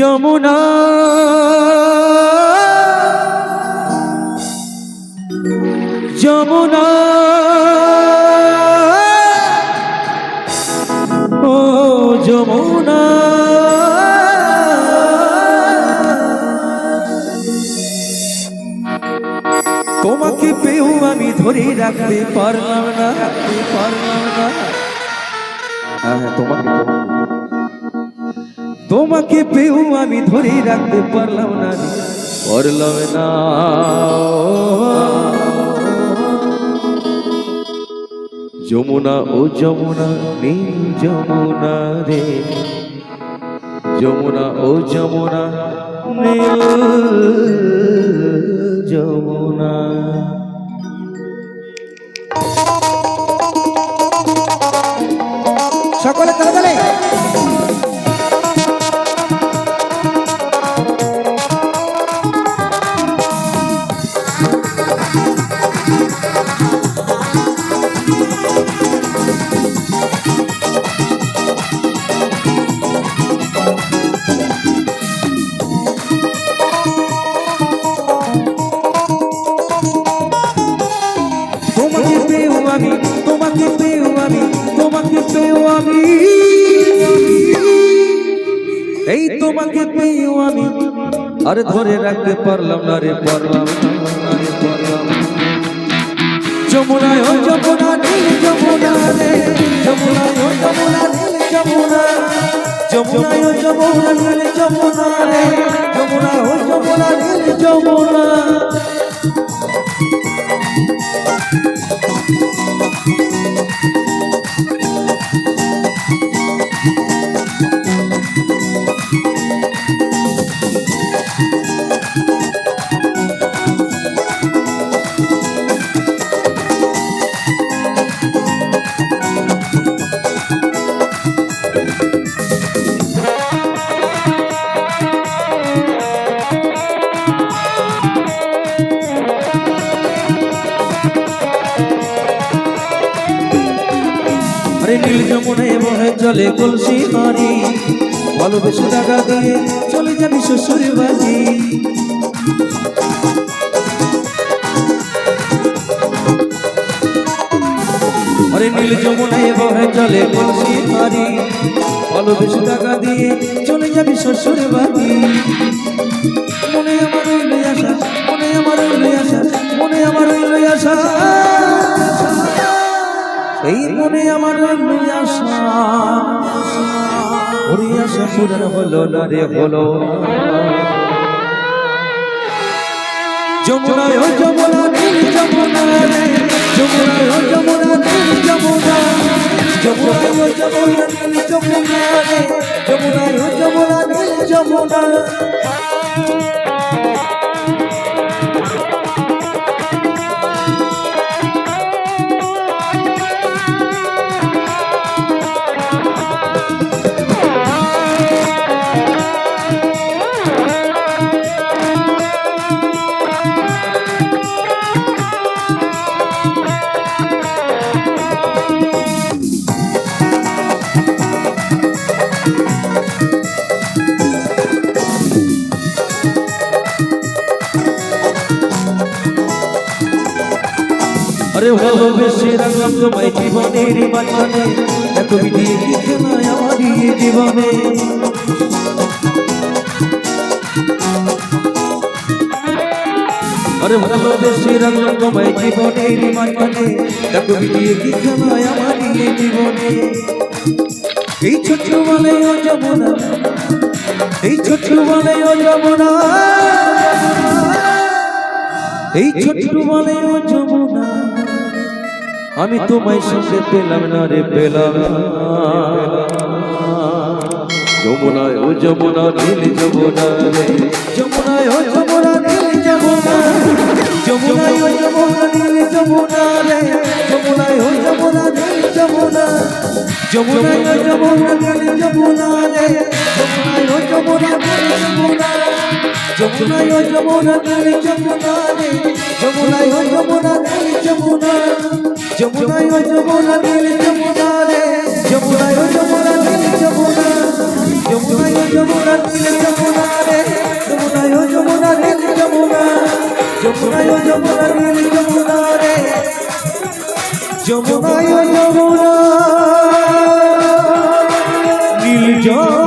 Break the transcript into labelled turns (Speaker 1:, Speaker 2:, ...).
Speaker 1: যমুনা। যমুনা। ও যমুনা। তোমাকে পেয়েও আমি ধরে রাখতে পারলাম না। রাখতে পারলাম না হ্যাঁ হ্যাঁ তোমাকে তোমাকে পেয়েও আমি ধরে রাখতে পারলাম না পারলাম না। যমুনা ও যমুনা, নীল যমুনা রে। যমুনা ও যমুনা, নীল যমুনা। আমি, তোমাকে পেয়েও আমি, তোমাকে পেয়েও আমি। এই তোমাকে পেয়েও আমি, আর ধরে রাখতে পারলাম না রে, পারলাম। যমুনায় ও যমুনা, নীল যমুনা রে। যমুনায় ও যমুনা, নীল যমুনা। যমুনায় ও যমুনা, নীল যমুনা রে। যমুনায় ও নীল যমুনায় বহে চলে কলসি হারি ভালোবেসে টাকা দিয়ে চলে যাবি শ্বশুর বাড়ি। আরে নীল যমুনায় বহে চলে কলসি হারি ভালোবেসে টাকা দিয়ে চলে যাবি শ্বশুর বাড়ি। মনে আমার মনে আমার মনে আমার আশা পূরণ হলো না রে, হলো। যমুনায় ও যমুনা, নীল যমুনা রে। যমুনা যমুনা। যমুনা যমুনা রে। যমুনা যমুনা। আরে ভালোবেসে রাখলাম তোমায় জীবনের মাঝখানে এত বিধিয়ে কি খেলায় আমার জীবনে? আরে ভালোবেসে রাখলাম তোমায় জীবনের মাঝখানে এত বিধিয়ে কি খেলায় আমার জীবনে? এই ছোট্ট বলে ও যমুনা, এই ছোট্ট বলে ও যমুনা। এই ছোট্ট বলে ও যমুনা। আমি তোমায় সঙ্গে পেলাম না রে পেলাম না। যমুনায় ও যমুনা নীল যমুনা রে। যমুনায় ও যমুনা নীল যমুনা যমুনায় ও যমুনা নীল যমুনা রে। যমুনায় ও যমুনা নীল যমুনা যমুনায় ও যমুনা নীল যমুনা রে। যমুনায় ও যমুনা নীল যমুনা যমুনায় ও যমুনা নীল যমুনা রে। যমুনায় ও যমুনা নীল যমুনা যমুনায় ও যমুনা নীল যমুনা রে। যমুনায় ও যমুনা নীল যমুনা। যমুনায় ও যমুনা নীল যমুনা রে। যমুনায় ও যমুনা নীল যমুনা। যমুনায় ও যমুনা নীল যমুনা রে। নীল যমুনা